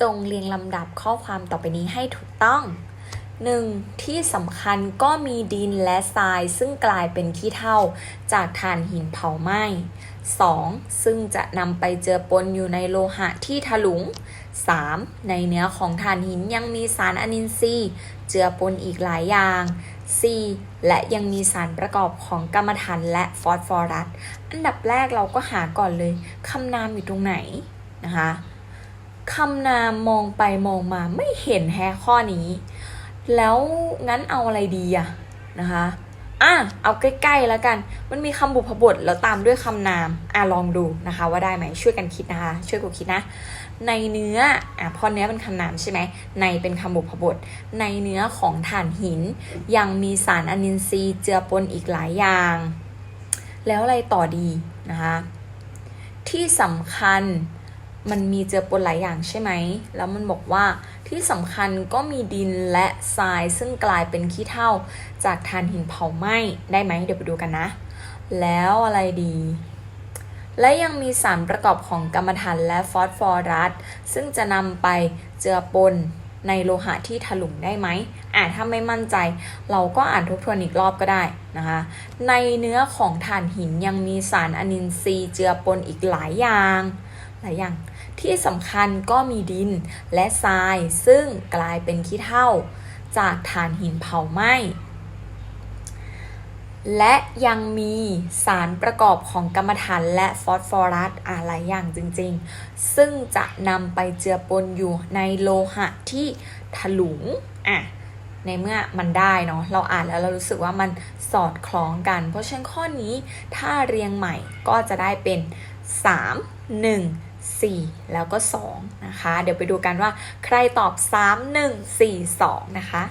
จงเรียงลำดับข้อความต่อไปนี้ให้ถูกต้อง 1. ที่สำคัญก็มีดินและทรายซึ่งกลายเป็นขี้เถ้าจากถ่านหินเผาไหม้ 2. ซึ่งจะนำไปเจือปนอยู่ในโลหะที่ถลุง 3. ในเนื้อของถ่านหินยังมีสารอนินทรีย์ เจือปนอีกหลายอย่าง 4. และยังมีสารประกอบของกัมมันถันและฟอสฟอรัส อันดับแรกเราก็หาก่อนเลยคำนามอยู่ตรงไหนนะคะ คำนามมองไปมองมาไม่เห็นแฮข้อนี้ แล้วงั้นเอาอะไรดีอะนะคะอะเอาใกล้ๆแล้วกัน มันมีคำบุพบทแล้วตามด้วยคำนาม อะลองดูนะคะ ว่าได้ไหมช่วยกันคิดนะคะ ช่วยกูคิดนะ ในเนื้อ อะพอเนื้อเป็นคำนามใช่ไหม ในเป็นคำบุพบท ในเนื้อของถ่านหิน ยังมีสารอนินทรีย์เจือปนอีกหลายอย่าง แล้วอะไรต่อดีนะคะ ที่สำคัญ มันมีเจือปนหลายอย่างใช่ไหม แล้วมันบอกว่าที่สำคัญก็มีดินและทรายซึ่งกลายเป็นขี้เถ้าจากถ่านหินเผาไหม้ได้ไหมเดี๋ยวไปดูกันนะ แล้วอะไรดี และยังมีสารประกอบของกัมมันถันและฟอสฟอรัสซึ่งจะนำไปเจือปนในโลหะที่ถลุงได้ไหมอ่าถ้าไม่มั่นใจ เราก็อ่านทบทวนอีกรอบก็ได้นะคะ ในเนื้อของถ่านหินยังมีสารอนินทรีย์เจือปนอีกหลายอย่าง หลายอย่าง ที่สำคัญก็มีดินและทราย ซึ่งกลายเป็นขี้เถ้า จากถ่านหินเผาไหม้และยังมีสารประกอบของกัมมันถันและฟอสฟอรัสอะหลายอย่างจริงๆ ซึ่งจะนำไปเจือปนอยู่ในโลหะที่ถลุงอะในเมื่อมันได้เนาะเราอ่านแล้วเรารู้สึกว่ามันสอดคล้องกัน เพราะฉะนั้นข้อนี้ถ้าเรียงใหม่ก็จะได้เป็น 3 1 4 แล้วก็ 2 นะคะ เดี๋ยวไปดูกันว่าใครตอบ 3 1 4 2 นะคะ